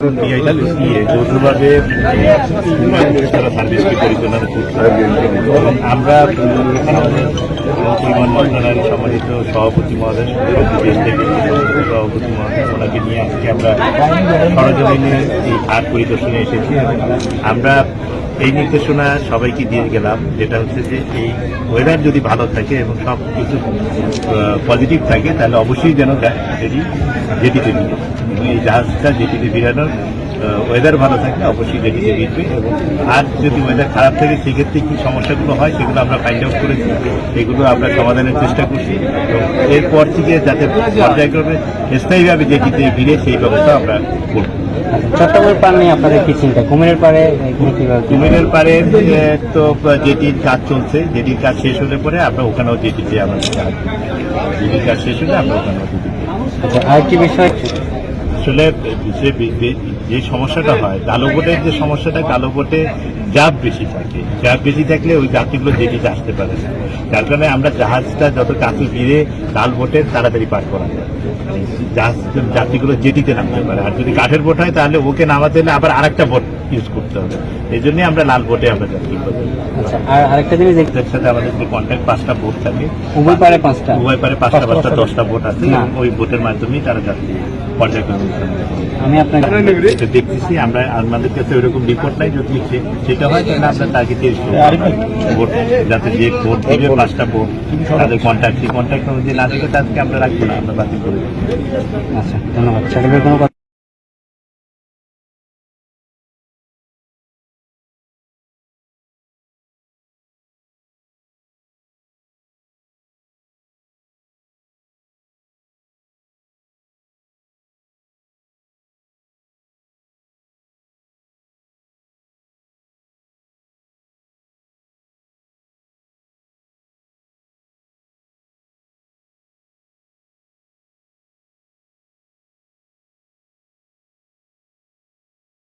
এটা লুকিয়ে যৌথভাবে তারা সার্ভিসকে পরিচালনা করছে এবং আমরা মন্ত্রণালয়ের সম্মানিত সভাপতি মহোদয় থেকে ওনাকে নিয়ে আজকে আমরা সরজমিনে এই হাট পরিদর্শনে এসেছি আমরা এই নির্দেশনা সবাইকে দিয়ে গেলাম, যেটা হচ্ছে যে এই ওয়েদার যদি ভালো থাকে এবং সব কিছু পজিটিভ থাকে, তাহলে অবশ্যই যেন যেটিতে যেটি জেটিতে এই জাহাজটা যেটিতে ভিড়ানোর ওয়েদার ভালো থাকলে অবশ্যই জেটিতে ভিড়বে এবং আর যদি ওয়েদার খারাপ থাকে সেক্ষেত্রে কী সমস্যাগুলো হয় সেগুলো আমরা ফাইন্ড আউট করেছি। এগুলো আমরা সমাধানের চেষ্টা করছি। এবং এরপর থেকে যাতে পর্যায়ক্রমে স্থায়ীভাবে জেটিতে ভিড়ে সেই ব্যবস্থা আমরা করব। চট্টগ্রামের পার নিয়ে আপনাদের কি চিন্তা? কুমিরের পারে কুমিরের পারে তো জেটির কাজ চলছে জেটির কাজ শেষ হলে পরে আমরা ওখানেও জেটিতে আমাদের কাজ জেটির কাজ শেষ হলে আমরা ওখানেও আচ্ছা আরেকটি বিষয় আসলে যে যে- সমস্যাটা হয় কালো ভোটের যে সমস্যাটা কালো ভোটে চাপ বেশি থাকে। জাপ বেশি থাকলে ওই যাত্রীগুলো জেটিতে আসতে পারে না। যার কারণে আমরা জাহাজটা যত কাছে ভিড়ে লাল ভোটের তাড়াতাড়ি পার করা যায়। জাহাজ যাত্রীগুলো জেটিতে নামতে পারে। আর যদি কাঠের ভোট হয় তাহলে ওকে নামাতে হলে আবার আরেকটা ভোট ইউজ করতে হবে। এই জন্যই আমরা লাল ভোটে আমরা যাত্রী পাবো আচ্ছা আর আরেকটা জিনিস সাথে আমাদের যে কন্ট্যাক্ট পাঁচটা বোট থাকে। উভয় পারে পাঁচটা? উভয় পারে পাঁচটা পাঁচটা দশটা। বোট আছে। ওই বোটের মাধ্যমেই তারা যাত্রী পর্যায়ক্রমে। আমি আপনাকে দেখতেছি আমরা আমাদের কাছে ওরকম রিপোর্ট নাই যদি সেটা হয় তাহলে আমরা তাকে চেঞ্জ যাতে যে ভোট দিবে পাঁচটা বোট তাদের কন্ট্যাক্ট সেই কন্ট্যাক্ট অনুযায়ী না দিলে তাদেরকে আমরা রাখব না আমরা বাতিল করে আচ্ছা ধন্যবাদ।